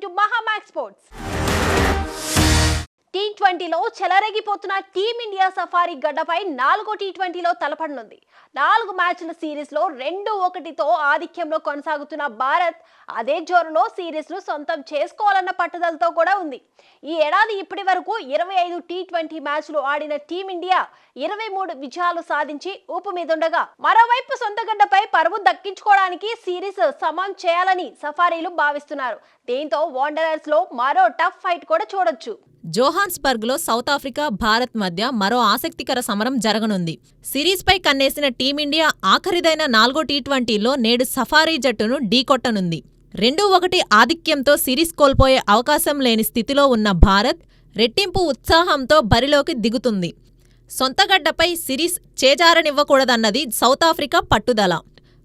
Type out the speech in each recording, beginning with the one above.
Watching to Mahamaxx sports T ట్వంటీలో చెలరేగిపోతున్న team India safari గడ్డపై నాలుగో టీ ట్వంటీలో తలపడనుంది. నాలుగు మ్యాచ్ల సిరీస్లో రెండు ఒకటితో ఆధిక్యంలో కొనసాగుతున్న భారత్ అదే జోరులో సిరీస్ను సొంతం చేసుకోవాలన్న పట్టుదలతో కూడా ఉంది. ఈ ఏడాది ఇప్పటి వరకు ఇరవై ఐదు టీ ట్వంటీ మ్యాచ్లు ఆడిన టీమిండియా ఇరవై మూడు విజయాలు సాధించి ఊపు మీదుండగా మరోవైపు సొంత గడ్డపై పరువు దక్కించుకోవడానికి సిరీస్ సమం చేయాలని సఫారీలు భావిస్తున్నారు. దీంతో వాండరర్స్లో మరో టఫ్ ఫైట్ కూడా చూడొచ్చు. జోహాన్స్బర్గ్లో సౌత్ ఆఫ్రికా భారత్ మధ్య మరో ఆసక్తికర సమరం జరగనుంది. సిరీస్పై కన్నేసిన టీమిండియా ఆఖరిదైన నాలుగో టీ ట్వంటీలో నేడు సఫారీ జట్టును ఢీకొట్టనుంది రెండు ఒకటి ఆధిక్యంతో సిరీస్ కోల్పోయే అవకాశం లేని స్థితిలో ఉన్న భారత్ రెట్టింపు ఉత్సాహంతో బరిలోకి దిగుతుంది. సొంతగడ్డపై సిరీస్ చేజారనివ్వకూడదన్నది సౌత్ ఆఫ్రికా పట్టుదల.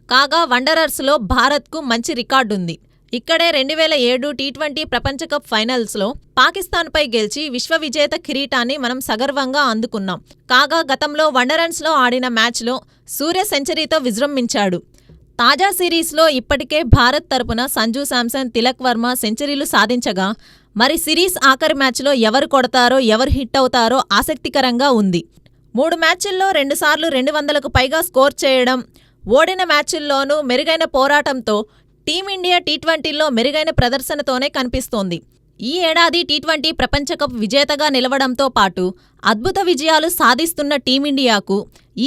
కాగా వండరర్స్లో భారత్కు మంచి రికార్డుంది. ఇక్కడే రెండు వేల ఏడు టీ ట్వంటీ ప్రపంచ కప్ ఫైనల్స్లో పాకిస్తాన్పై గెలిచి విశ్వ విజేత కిరీటాన్ని మనం సగర్వంగా అందుకున్నాం. కాగా గతంలో వండరన్స్లో ఆడిన మ్యాచ్లో సూర్య సెంచరీతో విజృంభించాడు. తాజా సిరీస్లో ఇప్పటికే భారత్ తరపున సంజు శాంసన్ తిలక్ వర్మ సెంచరీలు సాధించగా మరి సిరీస్ ఆఖరి మ్యాచ్లో ఎవరు కొడతారో ఎవరు హిట్ అవుతారో ఆసక్తికరంగా ఉంది. మూడు మ్యాచ్ల్లో రెండుసార్లు రెండు వందలకు పైగా స్కోర్ చేయడం ఓడిన మ్యాచ్ల్లోనూ మెరుగైన పోరాటంతో టీమిండియా టీ ట్వంటీలో మెరుగైన ప్రదర్శనతోనే కనిపిస్తోంది. ఈ ఏడాది టీ ట్వంటీ ప్రపంచకప్ విజేతగా నిలవడంతో పాటు అద్భుత విజయాలు సాధిస్తున్న టీమిండియాకు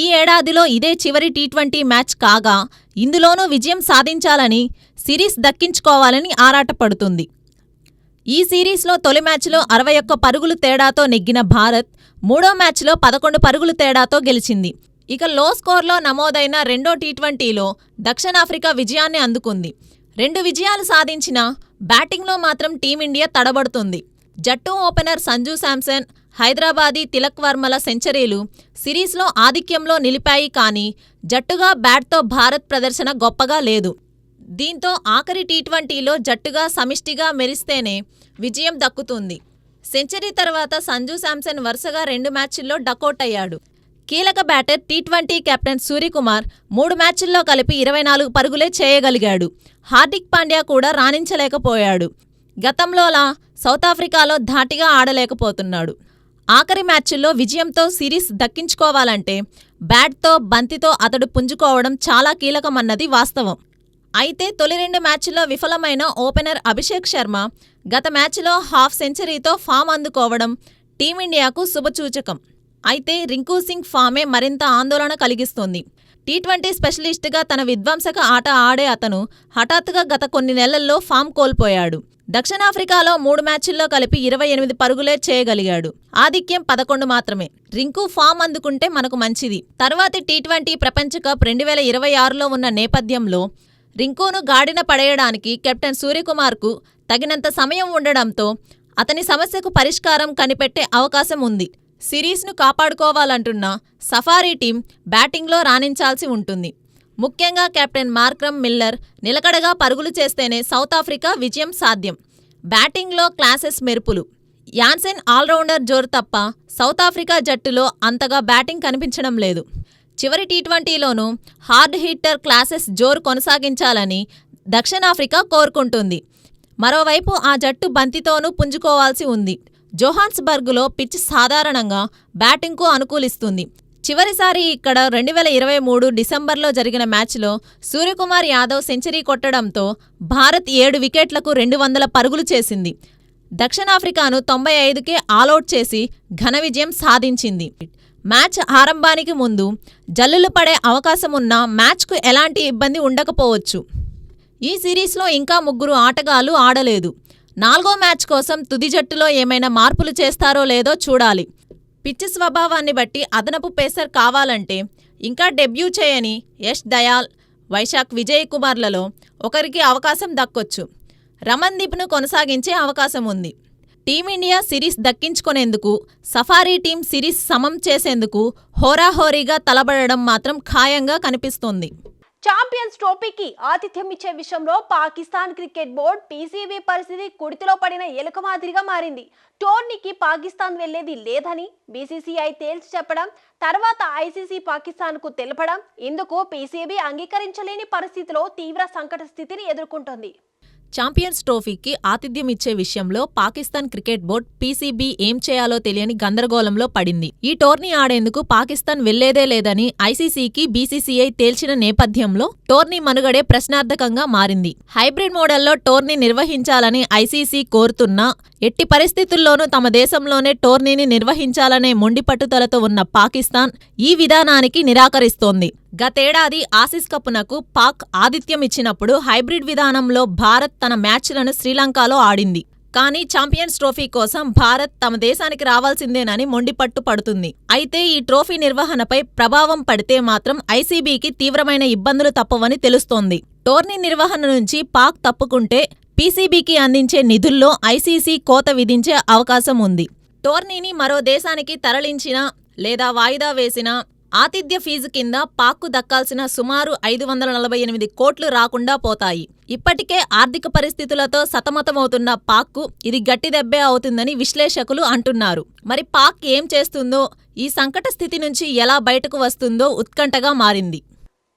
ఈ ఏడాదిలో ఇదే చివరి టీ ట్వంటీ మ్యాచ్ కాగా ఇందులోనూ విజయం సాధించాలని సిరీస్ దక్కించుకోవాలని ఆరాటపడుతుంది. ఈ సిరీస్లో తొలి మ్యాచ్లో అరవై ఒక్క పరుగులు తేడాతో నెగ్గిన భారత్ మూడో మ్యాచ్లో పదకొండు పరుగులు తేడాతో గెలిచింది. ఇక లో స్కోర్లో నమోదైన రెండో టీ ట్వంటీలో దక్షిణాఫ్రికా విజయాన్ని అందుకుంది. రెండు విజయాలు సాధించిన బ్యాటింగ్లో మాత్రం టీమిండియా తడబడుతుంది. జట్టు ఓపెనర్ సంజు శాంసన్ హైదరాబాదీ తిలక్ వర్మల సెంచరీలు సిరీస్లో ఆధిక్యంలో నిలిపాయి కానీ జట్టుగా బ్యాట్తో భారత్ ప్రదర్శన గొప్పగా లేదు. దీంతో ఆఖరి టీ ట్వంటీలో జట్టుగా సమిష్టిగా మెరిస్తేనే విజయం దక్కుతుంది. సెంచరీ తర్వాత సంజు శాంసన్ వరుసగా రెండు మ్యాచ్ల్లో డకౌట్ అయ్యాడు. కీలక batter T twenty captain Suryakumar మూడు మ్యాచ్ల్లో కలిపి ఇరవై నాలుగు పరుగులే చేయగలిగాడు. హార్దిక్ పాండ్యా కూడా రాణించలేకపోయాడు. గతంలోలా సౌత్ ఆఫ్రికాలో ధాటిగా ఆడలేకపోతున్నాడు. ఆఖరి మ్యాచ్ల్లో విజయంతో సిరీస్ దక్కించుకోవాలంటే బ్యాట్తో బంతితో అతడు పుంజుకోవడం చాలా కీలకమన్నది వాస్తవం. అయితే తొలి రెండు మ్యాచ్ల్లో విఫలమైన ఓపెనర్ అభిషేక్ శర్మ గత మ్యాచ్లో హాఫ్ సెంచరీతో ఫామ్ అందుకోవడం టీమిండియాకు శుభసూచకం. అయితే రింకు సింగ్ ఫామే మరింత ఆందోళన కలిగిస్తోంది. టీ ట్వంటీ స్పెషలిస్ట్గా తన విధ్వంసక ఆట ఆడే అతను హఠాత్తుగా గత కొన్ని నెలల్లో ఫామ్ కోల్పోయాడు. దక్షిణాఫ్రికాలో మూడు మ్యాచ్ల్లో కలిపి ఇరవై ఎనిమిది పరుగులే చేయగలిగాడు. ఆధిక్యం పదకొండు మాత్రమే. రింకు ఫామ్ అందుకుంటే మనకు మంచిది. తర్వాతి టీ ట్వంటీ ప్రపంచ కప్ రెండు వేల ఇరవై ఆరులో ఉన్న నేపథ్యంలో రింకును గాడిన పడేయడానికి కెప్టెన్ సూర్యకుమార్కు తగినంత సమయం ఉండడంతో అతని సమస్యకు పరిష్కారం కనిపెట్టే అవకాశం ఉంది. సిరీస్ను కాపాడుకోవాలంటున్న సఫారీ టీం బ్యాటింగ్లో రాణించాల్సి ఉంటుంది. ముఖ్యంగా కెప్టెన్ మార్క్రమ్ మిల్లర్ నిలకడగా పరుగులు చేస్తేనే సౌత్ ఆఫ్రికా విజయం సాధ్యం. బ్యాటింగ్లో క్లాసెస్ మెరుపులు. యాన్సెన్ ఆల్రౌండర్ జోరు తప్ప సౌత్ ఆఫ్రికా జట్టులో అంతగా బ్యాటింగ్ కనిపించడం లేదు. చివరి టీ ట్వంటీలోనూ హార్డ్ హిట్టర్ క్లాసెస్ జోరు కొనసాగించాలని దక్షిణాఫ్రికా కోరుకుంటుంది. మరోవైపు ఆ జట్టు బంతితోనూ పుంజుకోవాల్సి ఉంది. జోహాన్స్బర్గ్లో పిచ్ సాధారణంగా బ్యాటింగ్కు అనుకూలిస్తుంది. చివరిసారి ఇక్కడ రెండు వేల ఇరవై మూడు డిసెంబర్లో జరిగిన మ్యాచ్లో సూర్యకుమార్ యాదవ్ సెంచరీ కొట్టడంతో భారత్ ఏడు వికెట్లకు రెండు వందల పరుగులు చేసింది. దక్షిణాఫ్రికాను తొంభై ఐదుకే ఆలౌట్ చేసి ఘన విజయం సాధించింది. మ్యాచ్ ఆరంభానికి ముందు జల్లులు పడే అవకాశం మ్యాచ్కు ఎలాంటి ఇబ్బంది ఉండకపోవచ్చు. ఈ సిరీస్లో ఇంకా ముగ్గురు ఆటగాళ్ళు ఆడలేదు. నాలుగో మ్యాచ్ కోసం తుది జట్టులో ఏమైనా మార్పులు చేస్తారో లేదో చూడాలి. పిచ్చి స్వభావాన్ని బట్టి అదనపు పేసర్ కావాలంటే ఇంకా డెబ్యూ చేయని యష్ దయాల్ వైశాఖ్ విజయ్ కుమార్లలో ఒకరికి అవకాశం దక్కొచ్చు. రమన్దీప్ను కొనసాగించే అవకాశం ఉంది. టీమిండియా సిరీస్ దక్కించుకునేందుకు సఫారీ టీం సిరీస్ సమం చేసేందుకు హోరాహోరీగా తలబడడం మాత్రం ఖాయంగా కనిపిస్తోంది. ఛాంపియన్స్ ట్రోఫీకి ఆతిథ్యం ఇచ్చే విషయంలో పాకిస్తాన్ క్రికెట్ బోర్డ్ పీసీబీ పరిస్థితి కుడితిలో పడిన ఎలుక మాదిరిగా మారింది. టోర్నీకి పాకిస్తాన్ వెళ్ళేది లేదని బీసీసీఐ తేల్చి చెప్పడం తర్వాత ఐసీసీ పాకిస్తాన్కు తెలపడం ఇందుకు పీసీబీ అంగీకరించలేని పరిస్థితిలో తీవ్ర సంకట స్థితిని ఎదుర్కొంటోంది. ఛాంపియన్స్ ట్రోఫీకి ఆతిథ్యం ఇచ్చే విషయంలో పాకిస్తాన్ క్రికెట్ బోర్డ్ పీసీబీ ఏం చేయాలో తెలియని గందరగోళంలో పడింది. ఈ టోర్నీ ఆడేందుకు పాకిస్తాన్ వెళ్ళేదే లేదని ఐసీసీకి బీసీసీఐ తేల్చిన నేపథ్యంలో టోర్నీ మనుగడే ప్రశ్నార్థకంగా మారింది. హైబ్రిడ్ మోడల్లో టోర్నీ నిర్వహించాలని ఐసీసీ కోరుతున్నా ఎట్టి పరిస్థితుల్లోనూ తమ దేశంలోనే టోర్నీని నిర్వహించాలనే మొండి పట్టుదలతో ఉన్న పాకిస్తాన్ ఈ విధానానికి నిరాకరిస్తోంది. గతేడాది ఆసిస్ కప్నకు పాక్ ఆతిథ్యం ఇచ్చినప్పుడు హైబ్రిడ్ విధానంలో భారత్ తన మ్యాచ్లను శ్రీలంకలో ఆడింది. కానీ ఛాంపియన్స్ ట్రోఫీ కోసం భారత్ తమ దేశానికి రావాల్సిందేనని మొండిపట్టు పడుతుంది. అయితే ఈ ట్రోఫీ నిర్వహణపై ప్రభావం పడితే మాత్రం ఐసీబీకి తీవ్రమైన ఇబ్బందులు తప్పవని తెలుస్తోంది. టోర్నీ నిర్వహణ నుంచి పాక్ తప్పుకుంటే పీసీబీకి అందించే నిధుల్లో ఐసీసీ కోత విధించే అవకాశం ఉంది. టోర్నీని మరో దేశానికి తరలించినా లేదా వాయిదా వేసినా ఆతిథ్య ఫీజు కింద పాక్కు దక్కాల్సిన సుమారు ఐదు వందల నలభై ఎనిమిది కోట్లు రాకుండా పోతాయి. ఇప్పటికే ఆర్థిక పరిస్థితులతో సతమతమవుతున్న పాక్కు ఇది గట్టి దెబ్బే అవుతుందని విశ్లేషకులు అంటున్నారు. మరి పాక్ ఏం చేస్తుందో ఈ సంకట స్థితి నుంచి ఎలా బయటకు వస్తుందో ఉత్కంఠగా మారింది.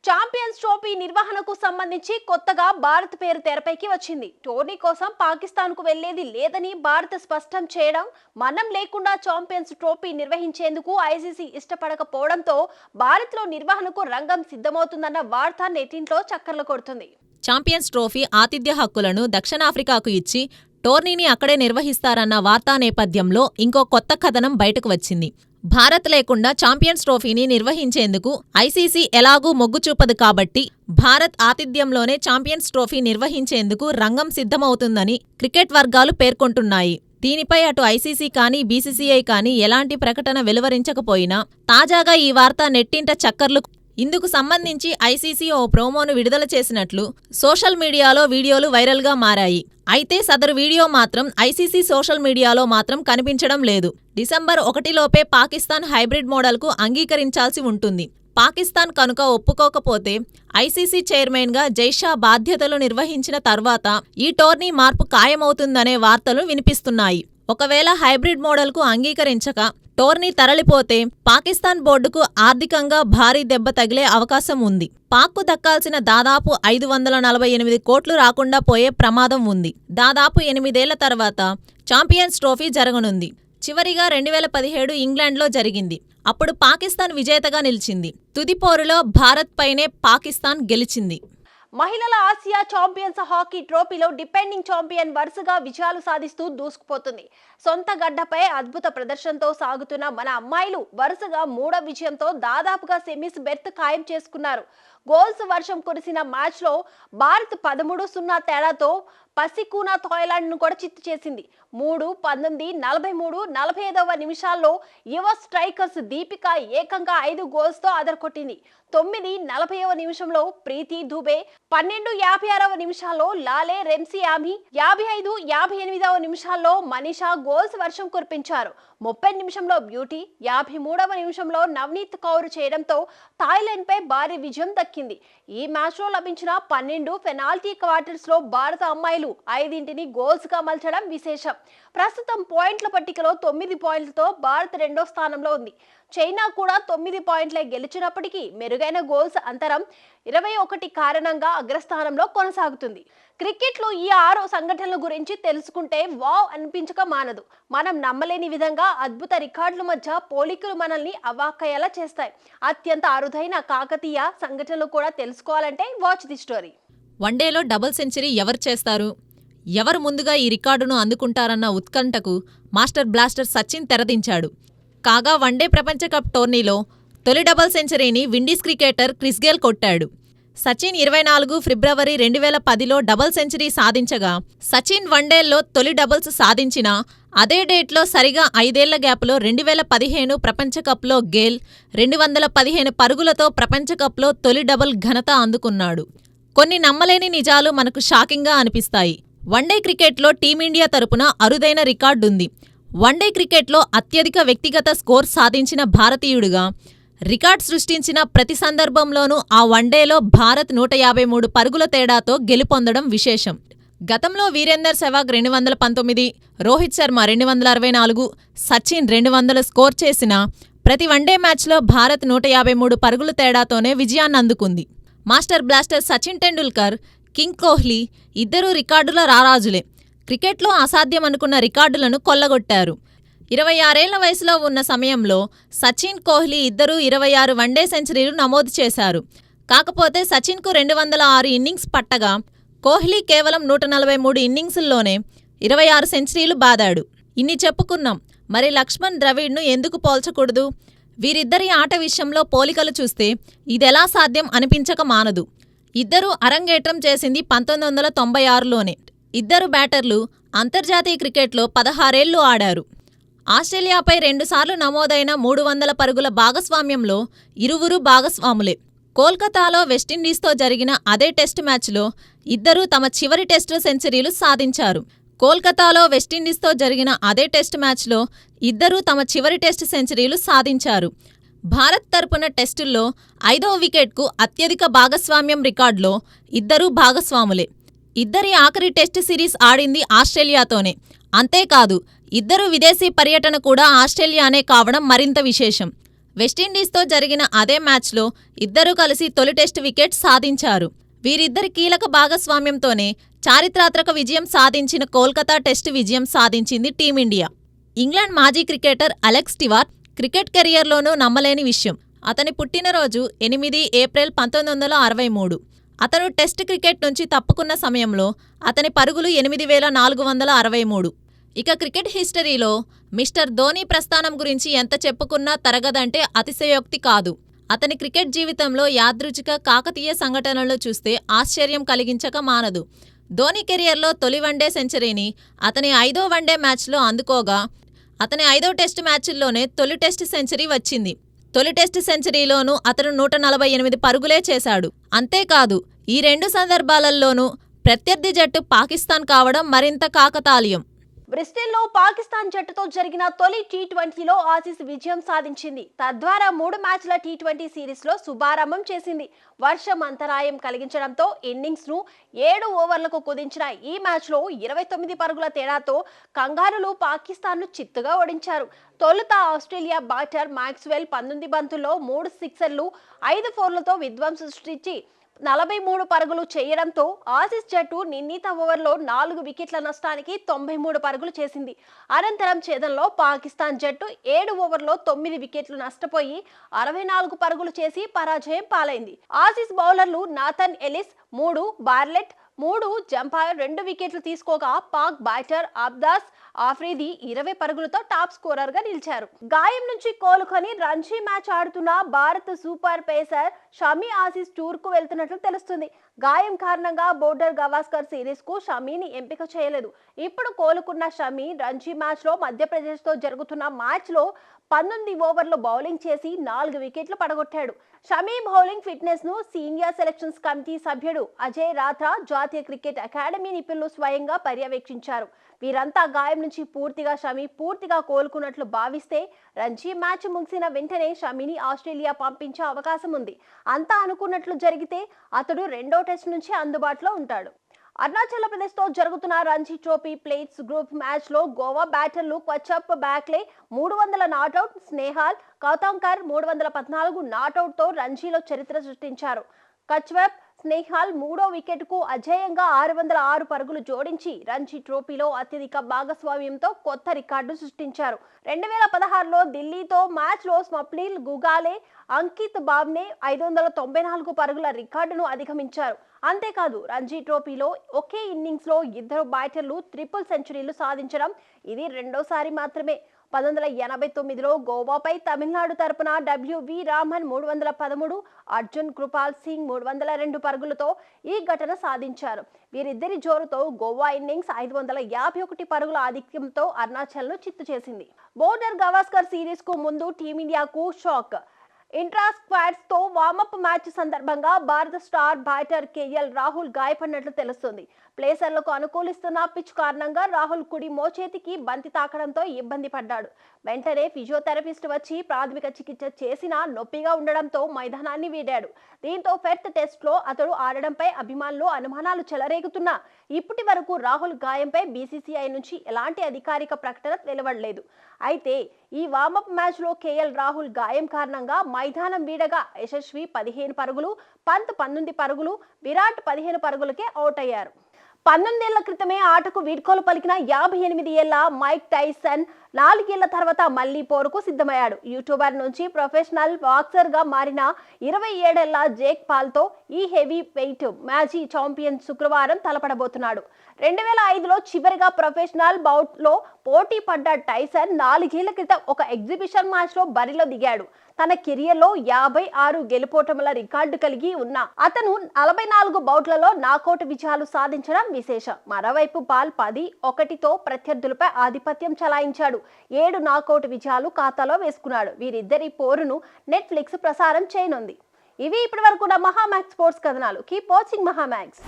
ఛాంపియన్స్ ట్రోఫీ నిర్వహణకు సంబంధించి కొత్తగా భారత్ పేరు తెరపైకి వచ్చింది. టోర్నీ కోసం పాకిస్తాన్కు వెళ్ళేది లేదని భారత్ స్పష్టం చేయడం మనం లేకుండా ఛాంపియన్స్ ట్రోఫీ నిర్వహించేందుకు ఐసీసీ ఇష్టపడకపోవడంతో భారత్లో నిర్వహణకు రంగం సిద్ధమవుతుందన్న వార్త నెటింట్లో చక్కర్లు కొడుతుంది. ఛాంపియన్స్ ట్రోఫీ ఆతిథ్య హక్కులను దక్షిణాఫ్రికాకు ఇచ్చి టోర్నీని అక్కడే నిర్వహిస్తారన్న వార్తా నేపథ్యంలో ఇంకో కొత్త కథనం బయటకు వచ్చింది. భారత్ లేకుండా ఛాంపియన్స్ ట్రోఫీని నిర్వహించేందుకు ఐసీసీ ఎలాగూ మొగ్గు చూపదు కాబట్టి భారత్ ఆతిథ్యంలోనే ఛాంపియన్స్ ట్రోఫీ నిర్వహించేందుకు రంగం సిద్ధమవుతుందని క్రికెట్ వర్గాలు పేర్కొంటున్నాయి. దీనిపై అటు ఐసీసీ కానీ బీసీసీఐ కానీ ఎలాంటి ప్రకటన వెలువరించకపోయినా తాజాగా ఈ వార్త నెట్టింట చక్కర్లు ఇందుకు సంబంధించి ఐసీసీ ఓ ప్రోమోను విడుదల చేసినట్లు సోషల్ మీడియాలో వీడియోలు వైరల్గా మారాయి. అయితే సదరు వీడియో మాత్రం ఐసీసీ సోషల్ మీడియాలో మాత్రం కనిపించడం లేదు. డిసెంబర్ ఒకటిలోపే పాకిస్తాన్ హైబ్రిడ్ మోడల్కు అంగీకరించాల్సి ఉంటుంది. పాకిస్తాన్ కనుక ఒప్పుకోకపోతే ఐసీసీ చైర్మన్గా జైషా బాధ్యతలు నిర్వహించిన తర్వాత ఈ టోర్నీ మార్పు ఖాయమవుతుందనే వార్తలు వినిపిస్తున్నాయి. ఒకవేళ హైబ్రిడ్ మోడల్కు అంగీకరించక టోర్నీ తరలిపోతే పాకిస్తాన్ బోర్డుకు ఆర్థికంగా భారీ దెబ్బ తగిలే అవకాశం ఉంది. పాక్కు దక్కాల్సిన దాదాపు ఐదు వందల నలభై ఎనిమిది కోట్లు రాకుండా పోయే ప్రమాదం ఉంది. దాదాపు ఎనిమిదేళ్ళ తర్వాత ఛాంపియన్స్ ట్రోఫీ జరగనుంది. చివరిగా రెండు వేల పదిహేడు ఇంగ్లాండ్లో జరిగింది. అప్పుడు పాకిస్తాన్ విజేతగా నిలిచింది. తుదిపోరులో భారత్ పైనే పాకిస్తాన్ గెలిచింది. మహిళల ఆసియా ఛాంపియన్స్ హాకీ ట్రోఫీలో డిపెండింగ్ ఛాంపియన్ వరుసగా విజయాలు సాధిస్తూ దూసుకుపోతుంది. సొంత గడ్డపై అద్భుత ప్రదర్శనతో సాగుతున్న మన అమ్మాయిలు వరుసగా మూడో విజయంతో దాదాపుగా సెమీస్ బెర్త్ ఖాయం చేసుకున్నారు. గోల్స్ వర్షం కురిసిన మ్యాచ్లో భారత్ పదమూడు సున్నా తేడాతో పసికూనా థాయిలాండ్ను కూడా చిత్తు చేసింది. మూడు పంతొమ్మిది నలభై మూడు నలభై ఐదవ నిమిషాల్లో యువ స్ట్రైకర్స్ దీపిక ఏకంగా ఐదు గోల్స్తో అదరకొట్టింది తొమ్మిది నలభైవ నిమిషంలో ప్రీతి దుబే పన్నెండు యాభై ఆరవ నిమిషాల్లో లాలే రెమ్సీ ఆమి యాభై ఐదు యాభై ఎనిమిదవ నిమిషాల్లో మనీషా గోల్స్ వర్షం కురిపించారు. ముప్పై నిమిషంలో బ్యూటీ యాభై మూడవ నిమిషంలో నవనీత్ కౌర్ చేయడంతో థాయిలాండ్ పై భారీ విజయం దక్కింది. ఈ మ్యాచ్లో లభించిన పన్నెండు పెనాల్టీ క్వార్టర్స్లో భారత అమ్మాయిలు ఐదింటిని గోల్స్గా మలచడం విశేషం. ప్రస్తుతం పాయింట్ల పట్టికలో తొమ్మిది పాయింట్లతో భారత్ రెండో స్థానంలో ఉంది. చైనా కూడా తొమ్మిది పాయింట్లే గెలిచినప్పటికీ మెరుగైన గోల్స్ అంతరం ఇరవై ఒకటి కారణంగా అగ్రస్థానంలో కొనసాగుతుంది. క్రికెట్లో ఈ ఆరో సంఘటనల గురించి తెలుసుకుంటే వావ్ అనిపించక మానదు. మనం నమ్మలేని విధంగా అద్భుత రికార్డుల మధ్య పోలికలు మనల్ని అవాక్కయ్యేలా చేస్తాయి. అత్యంత అరుదైన కాకతీయ సంఘటనలు కూడా తెలుసుకోవాలంటే వాచ్ ది స్టోరీ. వన్డేలో డబుల్ సెంచరీ ఎవరు చేస్తారు? ఎవరు ముందుగా ఈ రికార్డును అందుకుంటారన్న ఉత్కంఠకు మాస్టర్ బ్లాస్టర్ సచిన్ తెరదించాడు. కాగా వన్డే ప్రపంచ కప్ టోర్నీలో తొలి డబుల్ సెంచరీని విండీస్ క్రికెటర్ క్రిస్ గేల్ కొట్టాడు. సచిన్ ఇరవై నాలుగు ఫిబ్రవరి రెండు వేల పదిలో డబుల్ సెంచరీ సాధించగా సచిన్ వన్డేల్లో తొలి డబుల్స్ సాధించిన అదే డేట్లో సరిగా ఐదేళ్ళ గ్యాప్లో రెండు వేల పదిహేను ప్రపంచ కప్లో గేల్ రెండు వందల పదిహేను పరుగులతో ప్రపంచ కప్లో తొలి డబుల్ ఘనత అందుకున్నాడు. కొన్ని నమ్మలేని నిజాలు మనకు షాకింగ్గా అనిపిస్తాయి. వన్డే క్రికెట్లో టీమిండియా తరపున అరుదైన రికార్డుంది. వన్డే క్రికెట్లో అత్యధిక వ్యక్తిగత స్కోర్ సాధించిన భారతీయుడిగా రికార్డ్ సృష్టించిన ప్రతి సందర్భంలోనూ ఆ వన్డేలో భారత్ నూట యాభై మూడు పరుగుల తేడాతో గెలుపొందడం విశేషం. గతంలో వీరేందర్ సెవాగ్ రెండు వందల పంతొమ్మిది రోహిత్ శర్మ రెండు వందల అరవై నాలుగు సచిన్ రెండు వందల స్కోర్ చేసిన ప్రతి వన్డే మ్యాచ్లో భారత్ నూట యాభై మూడు పరుగుల తేడాతోనే విజయాన్ని అందుకుంది. Master blaster Sachin Tendulkar king Kohli ఇద్దరూ రికార్డుల రారాజులే. క్రికెట్లో అసాధ్యం అనుకున్న రికార్డులను కొల్లగొట్టారు. ఇరవై ఆరేళ్ళ వయసులో ఉన్న సమయంలో సచిన్ కోహ్లీ ఇద్దరూ ఇరవై ఆరు వన్డే సెంచరీలు నమోదు చేశారు. కాకపోతే సచిన్కు రెండు వందల ఆరు ఇన్నింగ్స్ పట్టగా కోహ్లీ కేవలం నూట నలభై మూడు ఇన్నింగ్స్లోనే ఇరవై ఆరు సెంచరీలు బాదాడు. ఇన్ని చెప్పుకున్నాం. మరి లక్ష్మణ్ ద్రవిడ్ను ఎందుకు పోల్చకూడదు? వీరిద్దరి ఆట విషయంలో పోలికలు చూస్తే ఇదెలా సాధ్యం అనిపించక మానదు. ఇద్దరూ అరంగేట్రం చేసింది పంతొమ్మిది వందల తొంభై ఆరులోనే. ఇద్దరు బ్యాటర్లు అంతర్జాతీయ క్రికెట్లో పదహారేళ్ళు ఆడారు. ఆస్ట్రేలియాపై రెండుసార్లు నమోదైన మూడు వందల పరుగుల భాగస్వామ్యంలో ఇరువురు భాగస్వాములే. కోల్కతాలో వెస్టిండీస్తో జరిగిన అదే టెస్ట్ మ్యాచ్లో ఇద్దరూ తమ చివరి టెస్టు సెంచరీలు సాధించారు. కోల్కతాలో వెస్టిండీస్తో జరిగిన అదే టెస్ట్ మ్యాచ్లో ఇద్దరూ తమ చివరి టెస్ట్ సెంచరీలు సాధించారు. భారత్ తరపున టెస్టుల్లో ఐదో వికెట్కు అత్యధిక భాగస్వామ్యం రికార్డులో ఇద్దరూ భాగస్వాములే. ఇద్దరి ఆఖరి టెస్ట్ సిరీస్ ఆడింది ఆస్ట్రేలియాతోనే. అంతేకాదు ఇద్దరు విదేశీ పర్యటన కూడా ఆస్ట్రేలియానే కావడం మరింత విశేషం. వెస్టిండీస్తో జరిగిన అదే మ్యాచ్లో ఇద్దరూ కలిసి తొలి టెస్ట్ వికెట్ సాధించారు. వీరిద్దరి కీలక భాగస్వామ్యంతోనే చారిత్రాత్మక విజయం సాధించిన కోల్కతా టెస్ట్ విజయం సాధించింది టీమిండియా. ఇంగ్లాండ్ మాజీ క్రికెటర్ అలెక్స్ టివార్ క్రికెట్ కెరియర్లోనూ నమ్మలేని విషయం. అతని పుట్టినరోజు ఎనిమిది ఏప్రిల్ పంతొమ్మిది వందల అరవై మూడు. అతను టెస్ట్ క్రికెట్ నుంచి తప్పుకున్న సమయంలో అతని పరుగులు ఎనిమిది వేల నాలుగు వందల అరవై మూడు. ఇక క్రికెట్ హిస్టరీలో మిస్టర్ ధోని ప్రస్థానం గురించి ఎంత చెప్పుకున్నా తరగదంటే అతిశయోక్తి కాదు. అతని క్రికెట్ జీవితంలో యాదృచ్ఛిక కాకతీయ సంఘటనలు చూస్తే ఆశ్చర్యం కలిగించక మానదు. ధోని కెరియర్లో తొలి వన్డే సెంచరీని అతని ఐదో వన్డే మ్యాచ్లో అందుకోగా అతని ఐదో టెస్ట్ మ్యాచ్ల్లోనే తొలి టెస్ట్ సెంచరీ వచ్చింది. తొలి టెస్ట్ సెంచరీలోనూ అతను నూట నలభై ఎనిమిది పరుగులే చేశాడు. అంతేకాదు ఈ రెండు సందర్భాలలోనూ ప్రత్యర్థి జట్టు పాకిస్తాన్ కావడం మరింత కాకతాళీయం. బ్రిస్టల్లో పాకిస్తాన్ జట్టుతో జరిగిన తొలి టీ ట్వంటీలో ఆసీస్ విజయం సాధించింది. తద్వారా మూడు మ్యాచ్ల టీ ట్వంటీ సిరీస్లో శుభారంభం చేసింది. వర్షం అంతరాయం కలిగించడంతో ఇన్నింగ్స్ను ఏడు ఓవర్లకు కుదించిన ఈ మ్యాచ్లో ఇరవై తొమ్మిది పరుగుల తేడాతో కంగారులు పాకిస్తాన్ను చిత్తుగా ఓడించారు. తొలుత ఆస్ట్రేలియా బ్యాటర్ మ్యాక్స్వెల్ పంతొమ్మిది బంతుల్లో మూడు సిక్సర్లు ఐదు ఫోర్లతో విధ్వంసం సృష్టించి నలభై మూడు పరుగులు చేయడంతో ఆసీస్ జట్టు నిర్ణీత ఓవర్లో నాలుగు వికెట్ల నష్టానికి తొంభై మూడు పరుగులు చేసింది. అనంతరం ఛేదంలో పాకిస్తాన్ జట్టు ఏడు ఓవర్లో తొమ్మిది వికెట్లు నష్టపోయి అరవై నాలుగు పరుగులు చేసి పరాజయం పాలైంది. ఆసీస్ బౌలర్లు నాథన్ ఎలిస్ మూడు బార్లెట్ మూడు జంపాయర్ రెండు వికెట్లు తీసుకోగా పాక్ బ్యాటర్ అబ్దాస్ ఆఫ్రీది ఇరవై పరుగులతో టాప్ స్కోరర్గా నిలిచారు. గాయం నుంచి కోలుకొని రంజీ మ్యాచ్ ఆడుతున్న Bharat super pacer Shami Aussies టూర్కు వెళ్తున్నట్లు తెలుస్తుంది. గాయం కారణంగా బోర్డర్ గవాస్కర్ సిరీస్కు షమీని ఎంపిక చేయలేదు. ఇప్పుడు కోలుకున్న షమీ రంజీ మ్యాచ్లో మధ్యప్రదేశ్తో జరుగుతున్న మ్యాచ్లో పంతొమ్మిది ఓవర్లు బౌలింగ్ చేసి నాలుగు వికెట్లు పడగొట్టాడు. షమీ బౌలింగ్ ఫిట్నెస్ను సీనియర్ సెలక్షన్స్ కమిటీ సభ్యుడు అజయ్ రాథా జాతీయ క్రికెట్ అకాడమీ నిపుణులు స్వయంగా పర్యవేక్షించారు. వీరంతా గాయం నుంచి పూర్తిగా షమీ పూర్తిగా కోలుకున్నట్లు భావిస్తే రంజీ మ్యాచ్ ముగిసిన వెంటనే షమీని ఆస్ట్రేలియా పంపించే అవకాశం ఉంది. అంతా అనుకున్నట్లు జరిగితే అతడు రెండో టెస్ట్ నుంచి అందుబాటులో ఉంటాడు. అరుణాచల్ ప్రదేశ్తో జరుగుతున్న రంజీ ట్రోఫీ ప్లేట్స్ గ్రూప్ మ్యాచ్లో గోవా బ్యాటర్లు క్వచప్ బ్యాక్లే మూడు వందల నాట్అవుట్ స్నేహాల్ కౌతాంకర్ మూడు వందల పద్నాలుగు నాట్అవుట్తో రంజీలో చరిత్ర సృష్టించారు. కచ్వెప్ స్నేహాల్ మూడో వికెట్కు అజేయంగా ఆరు వందల ఆరు పరుగులు జోడించి రంజీ ట్రోఫీలో అత్యధిక భాగస్వామ్యంతో కొత్త రికార్డు సృష్టించారు. రెండు వేల పదహారులో ఢిల్లీతో మ్యాచ్లో లో గుగాలే అంకిత్ బాబ్నే ఐదు వందల తొంభై నాలుగు పరుగుల రికార్డును అధిగమించారు. అంతేకాదు రంజీ ట్రోఫీలో ఒకే ఇన్నింగ్స్లో ఇద్దరు బ్యాటర్లు ట్రిపుల్ సెంచరీలు సాధించడం ఇది రెండోసారి మాత్రమే. పంతొమ్మిది వందల ఎనభై తొమ్మిదిలో గోవాపై తమిళనాడు తరపున డబ్ల్యూవి రామన్ మూడు వందల పదమూడు అర్జున్ కృపాల్ సింగ్ మూడు వందల రెండు పరుగులతో ఈ ఘటన సాధించారు. వీరిద్దరి జోరుతో గోవా ఇన్నింగ్స్ ఐదు వందల యాభై ఒకటి పరుగుల ఆధిక్యంతో అరుణాచల్ను చిత్తు చేసింది. బోర్డర్ గవాస్కర్ సిరీస్కు ముందు టీమిండియాకు షాక్ ఇంట్రా స్క్వాడ్స్తో వార్మప్ మ్యాచ్ సందర్భంగా భారత స్టార్ బ్యాటర్ కేఎల్ రాహుల్ గాయపడినట్లు తెలుస్తుంది. ప్లేసర్లకు అనుకూలిస్తున్న పిచ్ కారణంగా రాహుల్ కుడి మోచేతికి బంతి తాకడంతో ఇబ్బంది పడ్డాడు. వెంటనే ఫిజియోథెరపిస్ట్ వచ్చి ప్రాథమిక చికిత్స చేసినా నొప్పిగా ఉండడంతో మైదానాన్ని వీడాడు. దీంతో ఫెర్త్ టెస్ట్లో అతడు ఆడడంపై అభిమానులు అనుమానాలు చెలరేగుతున్నా. ఇప్పటి వరకు రాహుల్ గాయంపై బీసీసీఐ నుంచి ఎలాంటి అధికారిక ప్రకటన వెలువడలేదు. అయితే ఈ వామప్ మ్యాచ్లో కేఎల్ రాహుల్ గాయం కారణంగా మైదానం వీడగా యశస్వి పదిహేను పరుగులు పంత్ పంతొమ్మిది పరుగులు విరాట్ పదిహేను పరుగులకే అవుట్ అయ్యారు పంతొమ్మిదేళ్ళ క్రితమే ఆటకు వీడ్కోలు పలికిన యాభై ఎనిమిది ఏళ్ళ మైక్ టైసన్ నాలుగేళ్ళ తర్వాత మళ్ళీ పోరుకు సిద్ధమయ్యాడు. యూట్యూబర్ నుంచి ప్రొఫెషనల్ బాక్సర్గా మారిన ఇరవై ఏడేళ్ళ జేక్ పాల్తో ఈ హెవీ వెయిట్ మాజీ ఛాంపియన్ శుక్రవారం తలపడబోతున్నాడు. రెండు వేల ఐదులో చివరిగా ప్రొఫెషనల్ బౌట్లో పోటీ పడ్డ టైసన్ నాలుగేళ్ళ క్రితం ఒక ఎగ్జిబిషన్ మ్యాచ్లో బరిలో దిగాడు. తన కెరియర్లో యాభై ఆరు గెలుపోటముల రికార్డు కలిగి ఉన్న అతను నలభై నాలుగు బౌట్లలో నాకౌట్ విజయాలు సాధించడం విశేషం. మరోవైపు పాల్ పది ఒకటితో ప్రత్యర్థులపై ఆధిపత్యం చలాయించాడు. ఏడు నాకౌట్ విజయాలు ఖాతాలో వేసుకున్నాడు. వీరిద్దరి పోరును నెట్ఫ్లిక్స్ ప్రసారం చేయనుంది. ఇవి ఇప్పటి వరకు మహామాక్స్ స్పోర్ట్స్ కథనాలు. Keep watching Mahamaxx.